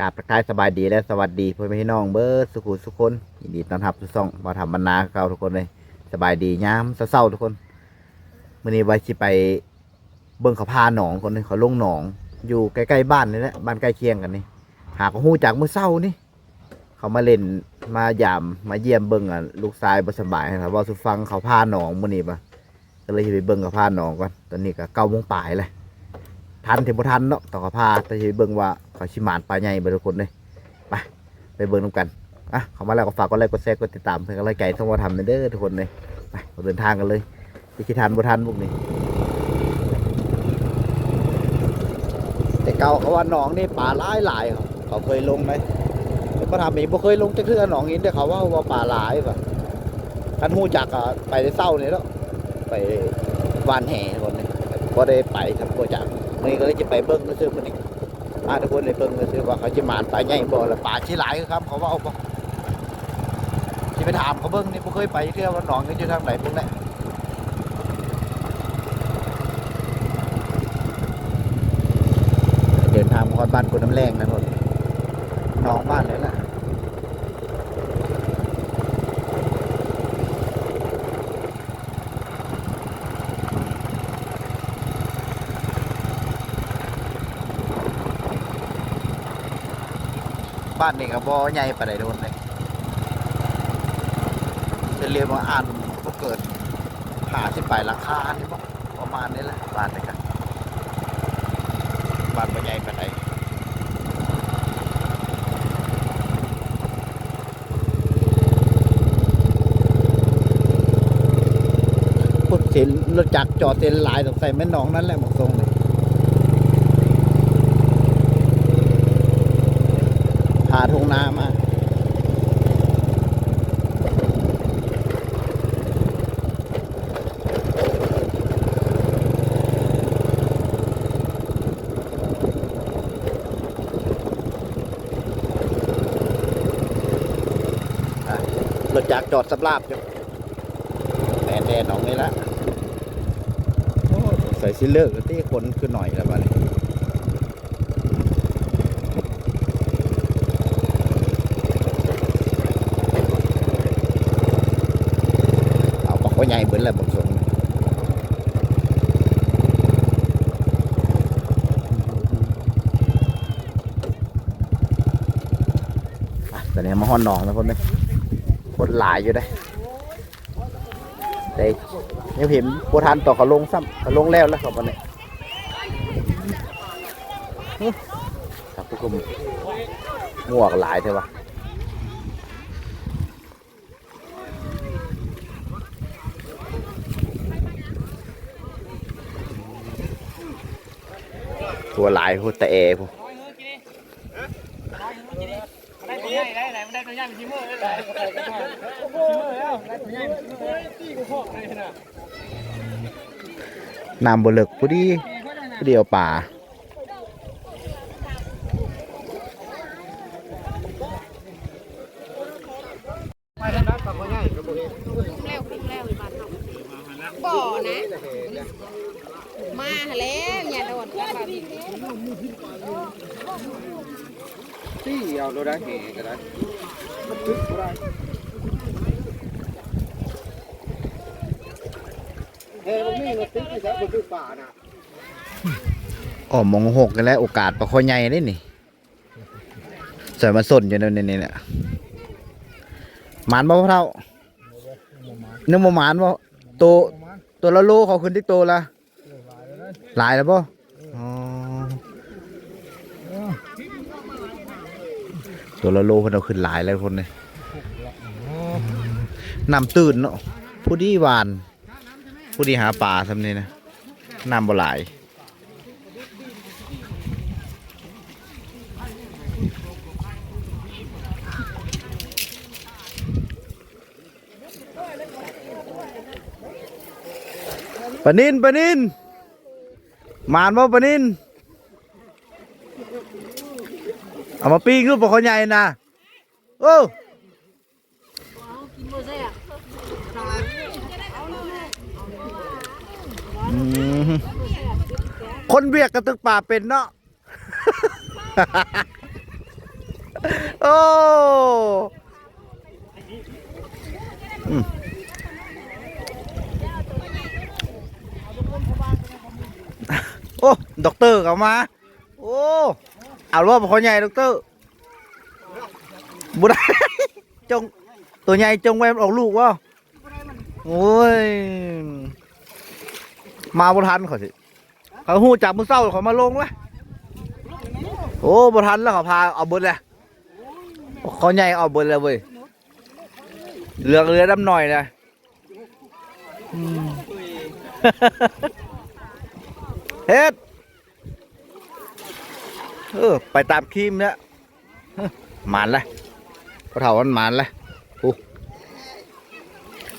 กาบทักายสบายดีและสวัสดีพ่อแม่พี่น้องเบิร์ดสุขุสุกคนยินดีต้อนรับทุกซ่องมาทำบรรณาเก่าทุกคนเลยสบายดียามเศร้าๆทุกคนมื่อนี้ไว้สิไปเบิ่งเขาพาหนองคนนึงเขาลงหนอง อยู่ใกล้ๆบ้านนี่แหละบ้านใกล้เคียงกันนี่หากหูจากเมื่อเศร้านี่ เขามาเล่นมายามมาเยี่ยมเบิ่งอะลูกชายบ่สบายนะครับว่าสุฟังเขาพาหนองมื่อนี้ปะก็เลยไปเบิ่งเขาพาหนองก่อนตอนนี้ก็เก้าโมงปลายเลย ทันถึงบ่ทันเนาะต้องขอพาแต่สิไปเบิ่งว่าเขาชิมานปลาใหญ่เบ่ทุกคนเลยไปไปเบิ่งนํกันอะเข้ามาแล้วก็ฝากกดไลค์กดแชร์กดติดตามเพื่อนกำลังใจทั้งว่าทำเด้อทุกคนเลยไปเดินทางกันเลยสิคิดทันบ่ทันพวกนี้แต่เก่าเขาว่าหนองนี่ป่าหลายหลายครับเขาเคยลงไหมแต่บ่ทำอีกบ่เคยลงจักเทื่อหนองนี้แต่เขาว่าว่าป่าหลายป่ะคันฮู้จักอะไปได้เศร้านี่แล้วไปวานแห่คนนี่บ่ได้ไปทำบ่จัก นี้ก็เลยจะไปเบิ้งก็ซื้อมันนี่มาทุกคนเลยเบิ้งก็ซื้อว่าเขาจะหมานปลาใหญ่บ่ละปลาชิหลายครับเขาว่าเอาบ่ที่ไปถามเขาเบิ้งนี่บ่เคยไปเที่ยววันหนองนี่อยู่ทางไหนเพิ่งแหละเดินทางมาฮอดบ้านคนน้ำแรงนะทุกคนหนองบ้านเลยล่ะ บ้านนี่ก็บ่ใหญ่ปานใดโดนเลยเป็นเรียกว่าอ่านบ่เกินหาสิบไปราคานี่บ่ประมาณนี้แหละบ้านนี่กันบ้านบ่ใหญ่ปานใดพุดเส้นรถจักรจอดเส้นหลายต้องใส่แม่นหนองนั่นแหละหมกทรงเลย พาทงนามาอะรถจักจอดสำราบอยู่แดนแดนหนองนี่ละใส่ซิลเลอร์ก็ตีคนขึ้นหน่อยแล้วบ้านี้เอาปากว่า ใหญ่เบิ้ลแหล้วบอกทรงอะตอนนี้มาห้อนหนองแล้วคนนึงคนหลายอยู่ได้แต่ยังเห็นโบทันต่อเขาลงซ้ำเขาลงแล้วแล้วครับวันนี้ครับทุกคนหมวกหลายใช่ปะตัวหลายพูดแต่เอพู ได้ตัวใหญ่ได้ไหนมันได้ตัวใหญ่เป็นชิมเมอร์ได้ไหนโอ้โหแล้วได้ตัวใหญ่เป็นชิม เมอร์ตีกูพอกเอพูน้ำบเลิกพอดีพอดีเอาป่า ไปทางด้านฝั่งใหญ่ก็บ่เห็น แล้วคุ้มแล้วบ้านเฮา บ่อนะ มาแล้วอย่าโดนกลับบ้านตีเอาโดได้เหก็ได้มันตึกบ่ได้เฮ้ยบ่มีรถตึกนี่ครับบ่ตึกป่าน่ะอ๋อมองหกกันแล้วโอกาสปลาคอใหญ่ได้นี่ใส่มาสนอยู่ในนี่นี่เนี่ยหมานบ่พ่อเท่านึกว่าหมานบ่ตัว ตัวละโลเขาขึ้นที่ตัวละหลายแล้วบ่อ๋อตัวละโลเพิ่นเอาขึ้นหลายแล้วคนเลยนำตื่นเนาะผู้ดีหวาน ผู้ดีหาปลาทำนี่นะนำบ่หลาย ปนินปนินมานบ่ปนินเอามาปิ้งรูปปลาคอใหญ่นะโอ้คนเบียกกระตึกป่าเป็นเนาะโอ้ โอ้ด็อกเตอร์เขามา โอ้เอาว่าพอใหญ่ด็อกเตอร์บุได้จงตัวใหญ่จงไว้มันออกลูกวะโอ้ย มาบทันเขาสิเขาหูจับมือเศร้าเขามาลงละโอ้บทันแล้วเขาพาเอาบิดเลยเขาใหญ่เอาบิดเลยเว้ยเหลือเรือดำหน่อยนะอืม เฮ็ดเออไปตามครีมเนี่ยหมานเลยพอเถามันหมานเลยโอ้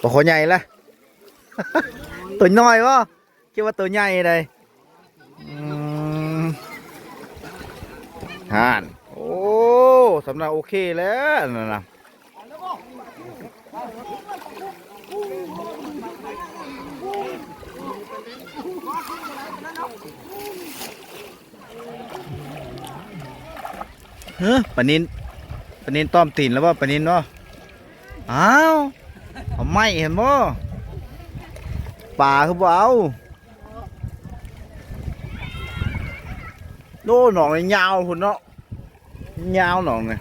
ปลาขอใหญ่ละตัวน้อยวะคิดว่าตัวใหญ่เลยอืมห่านโอ้สำนักโอเคแล้วนะ เฮ้ยปนินปนินต้อมตีนแล้วว่าปนินเนาะอ้าวเอาไม่เห็นบ่ป่าคือบ่เอาโน่หนองนี่ยาวคุณเนาะยาวหนองเนี่ย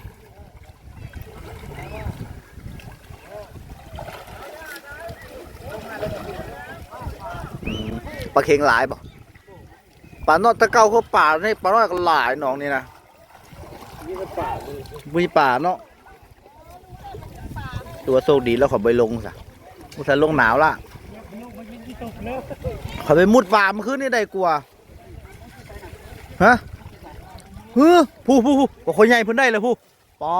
ปลาเค็งหลายบ่ปลาเนอดตะเกาเขาป่าในปลาน้อยก็หลายหนองนี่นะ มันป่าเลยมีป่าเนาะตัวโชคดีแล้วขอไปลงซะมุสาลงหนาวละฉันยิงที่ตกเลิกเขาไปมุดป่ามื่อคืนนี่ได้กลัวฮะเฮ้อผู้ผู้ผู้บอกคนใหญ่เพิ่นได้เลยผู้ปอ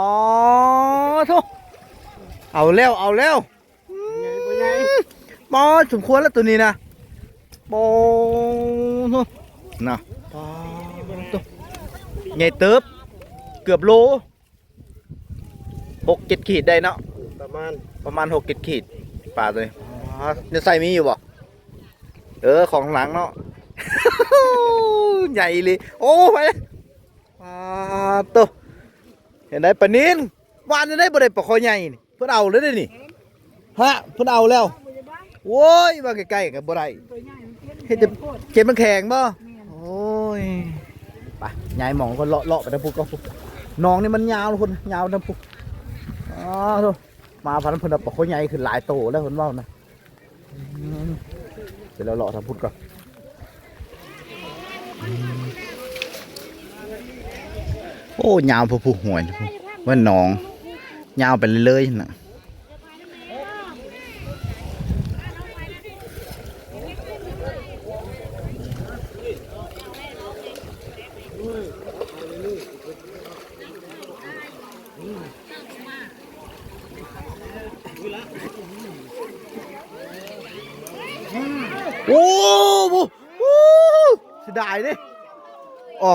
ทุเอาแล้วเอาแล้วปอสมควรแล้วตัวนี้นะปอทุนะปอทุใหญ่เติบ เกือบโลหกเจ็ดขีดได้เนาะประมาณประมาณหกเจ็ดขีดปลาตัวนี้อ๋อเนี่ยใส่มีอยู่บ่เออของหลังเนาะใหญ่เลยโอ้ไปเลยปลาตัวเห็นไหมปลานินวานจะได้บ่ได้ปลาคอใหญ่นี่เพิ่นเอาเลยเด้อนี่ฮะเพิ่นเอาแล้วโว้ยมาใกล้ๆกันบ่ได้เฮ็ดจะเจ็บมันแข็งบ่โอ้ยไปยายหมองก็เลาะเลาะไปทางพุกก็พุก น้องนี่มันยาวคนยาวทางพุกอ๋อโธ่มาพันเพิ่นธุ์ปลาโคใหญ่ขึ้นหลายโตแล้วคนว่านะเดี๋ยวเราหล่อทำพุทธก่อนโอ้ยาวผู้ผู้หวยว่าน้องยาวไปเลยๆนะโอ้โหโอ้เสียดายเด้ออก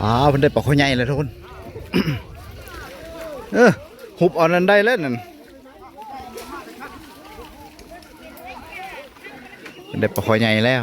อ้าเพิ่นได้ปอกข้อใหญ่เลยทุกคน เออหุบอ่อนนั้นได้แล้วนั่นเพิ่นได้ปอกข้อใหญ่แล้ว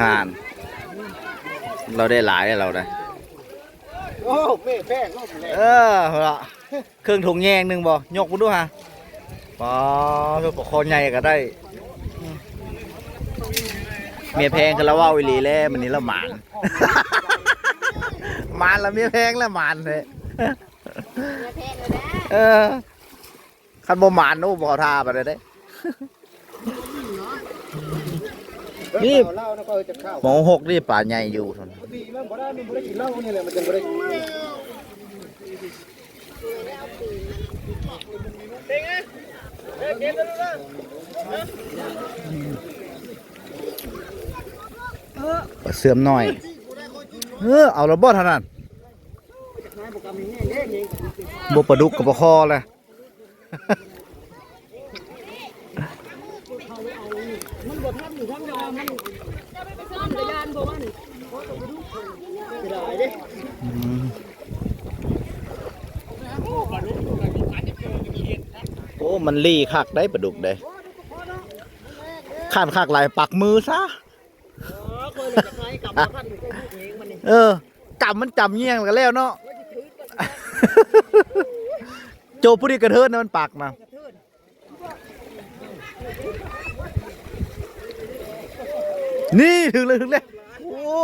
ห่าน เราได้หลายเราได้โอ้แม่แป้งลบแล้วเออเหรอเครื่องถุงแยงหนึ่งบ่ยกมาดูฮะปอตัวปกคอใหญ่ก็ได้ เมียแพงกันแล้วว่าวิลีแล้วมันนี้ละหมาน หมานละเมียแพงแล้วหมานเลยเนื้อแพงเลยนะเออคันบ่หมานโอ้บ่เอาท่าไปเลยเด้ นี่เหล้าแล้วก็จะเข้าหมองหกนี่ป่าใหญ่อยู่ทนดีมันบ่ได้มันบ่ได้กินเหล้านี่แหละมันจะบ่ได้เป็นไงเอ๊ะเก็บแล้วนะเสื่อมหน่อย เออเอาระเบิดเท่านั้นบ่ปลาดุกกับปลาคอเลย โอ้ มันลี่คักได้ปลาดุกได้ข้านคักหลายปักมือซะเออกำมันจำเงี้ยงกันแล้วเนาะ โจผู้ดีกระเทินนะมันปากนะ นี่ถึงเลยถึงเลยโอ้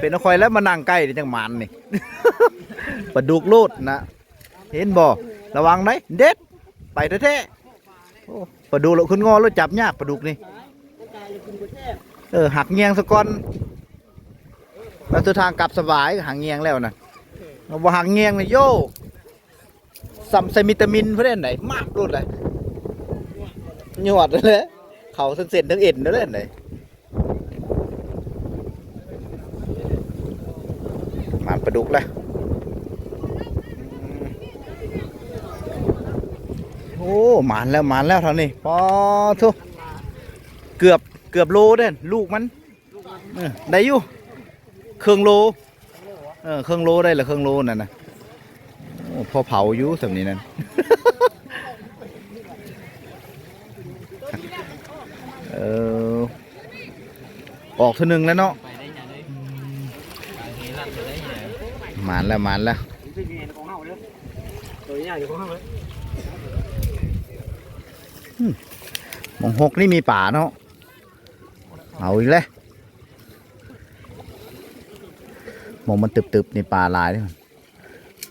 เป็นคอยแล้วมานั่งใกล้เดี๋ยวจังหมันนี่ปลาดุกโลดนะเห็นบ่ระวังได้เด็ดไปแท้ๆปลาดุกแล้วคุณงอแล้วจับยากปลาดุกนี่เออหักเงียงสะก่อนแล้วตัวทางกลับสบายหักเงียงแล้วนะเราหักเงียงนี่โย่สัมไซมิตามินเพื่อนไหนมากรุดเลยหยวดเลยเขาทั้งเส้นทั้งเอ็นนั่นเลยมันป ลาดุกเลยโอ้หมานแล้วหมานแล้วเท่านี้ปอทุเกือบเกือบโลเด้นลูกมันได้อยู่เครื่องโลเออเครื่องโลได้ละเครื่องโลนั่นนะพอเผาอยู่สำนี้นั่นเออออกท่านึงแล้วเนาะห มานแล้วหมานแล้วตัวใหญ่อยู่ของเฮาเลยหมองหกนี่มีป่าเนาะเอาอีกแล้วหมองมันตึบๆนี่ปลาหลายเด้อ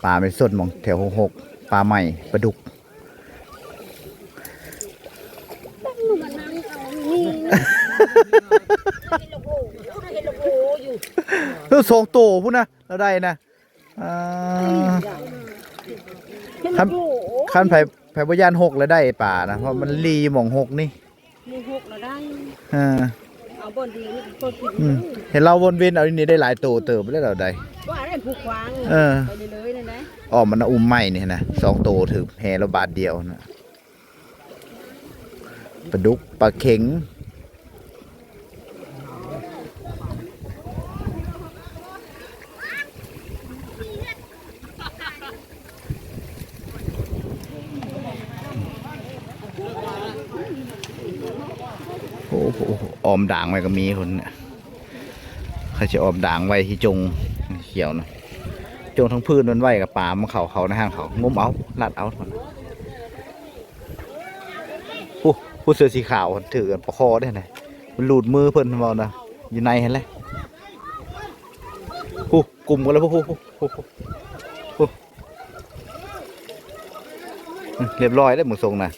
ปลาไม่สดหมองแถวหกหกปลาใหม่ปลาดุกเออสองโตพุ่นนะเราได้นะ อ่าคันคันไผ่ไผ่บยานหกแล้วได้ป่านะเพราะมันรีหมองหกนี่มีหกแล้วได้อ่าเอาบนดีนี่เปิดผิดอืมเห็นเราวนเวียนเอาอันนี้ได้หลายโตเติบแล้วเราได้ ว่าได้ผูกควางเออ ไปเลยๆนั่นนะอ๋อมันน่ะอุ้มไม่นี่นะสองโตถือแฮเราบาทเดียวนะปลาดุกปลาเข็งโอ้โหออ มด่างไว้ก็มีคนเนี่ยเขาจะออมด่างไว้ที่จงเขียวนะจงทั้งพืชมันไหวกับป่ามันเขาเขาในห้างเขางมเอาลัดเอาทนผู้ผู้เสื้อสีขาวถือกันประคอได้ไงมันหลุดมือเพิ่นมานะอยู่ในเห็นเลยผู้กลุ่มกันแล้วผู้ผู้ผู้ผู้ผู้เรียบร้อยได้หมดทรงนะ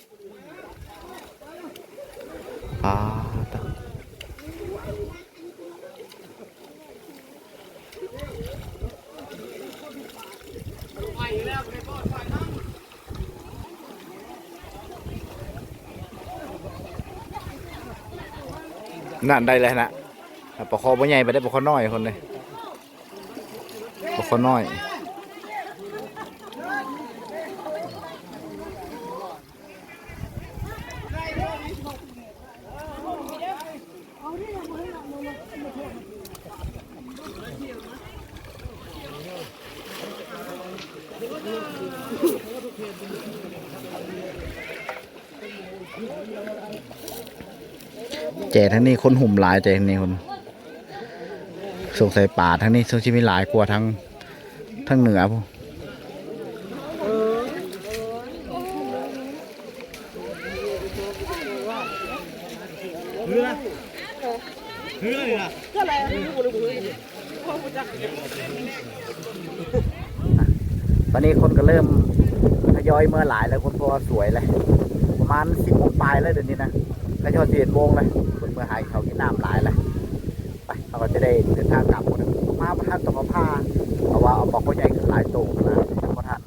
นั่นได้เลยนะปลาคอบ่ใหญ่ไปได้ปลาคอน้อยคนเลยปลาคอน้อย แก่ทั้งนี้คนหุ่มหลายแจทั้งนี้คนสงสัยป่าทั้งนี้สงสัยมีหลายกลัวทั้งทั้งเหนือพวกเรือเรือเลยนะก็เลยวันนี้คนก็เริ่มทยอยเมื่อหลายแล้วคนพอสวยเลย ประมาณสิบโมงปลายแล้วเดี๋ยวนี้นะ ก็จะเจ็ดโมงเลยคนเมื่อหายเขากินน้ำหลายเลยไปเราก็จะได้เดินทางกลับมดแล้วมาประทันตกผ้าเพราะว่าเอาบอกเขาใหญ่ขึ้นหลายโตนะประทัน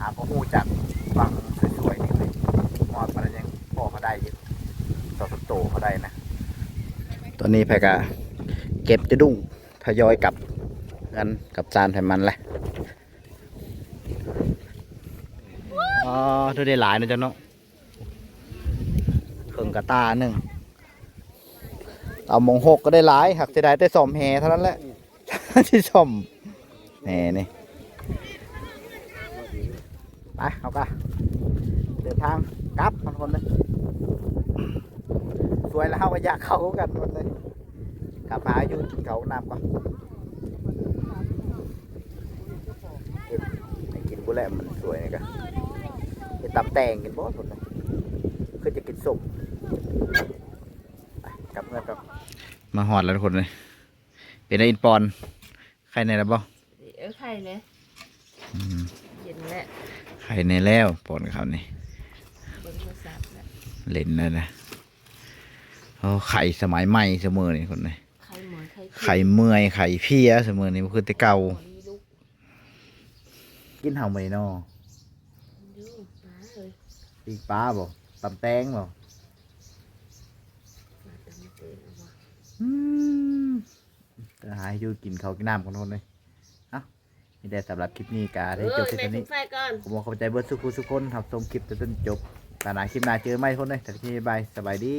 หาข้อมูลจากฟังสวยๆนี่เลยมอดมันยังพอเขาได้อยู่สอสามโตเขาได้นะตอนนี้แพกะเก็บจะดุ้งทยอยกลับกันกับจานไทมันแหละอ๋อดูได้หลายนะจ๊ะเนาะ กระตาหนึ่งเอามงหกก็ได้หลายหักจะได้แต่สอมแฮเท่านั้นแหละที่สอมแหนี่ไปเอากะเดินทางกลับมันคนเลยสวยแล้วเฮาก็อยากเข้ากันคนเลยกลับมาอยู่เขาน้ำก่อนกินกูแหละมันสวยนี่กะไปตำแตงกินบ่สดเลยคือจะกินส้มไป กลับเมื่อกับมาหอดแล้วทุกคนเลย เป็นไออินปอนไข่ในแล้วบ่เออไข่เนี่ยอืมเย็นแล้วไข่ในแล้วปอนเขานี่เบิ่งโทรศัพท์แล้วเล่นเลยนะโอ้ไข่สมัยใหม่เสมอนี่คนเลยไข่หมอนไข่ไข่เมื่อยไข่เพี้ยเสมอนี่มันคือแต่เก่ามีลูกกินเห่าไหมเนาะดูหมาเลยปีกปลาบ่ตำแตงบ่ มาตามเตือนเอาวะ อืมจะหายอยู่กินเขาวกินน้ำของคนเลยเอ้านี่แต่สำหรับคลิปนี้กาได้จบแค่นี้ ไฟก่อน ผมขอบใจเบิร์ดสุขุสุกคนครับชมคลิปจนจบตาหนาคลิปหน้าเจอไม่คนเลยแต่ที่บาย สบายดี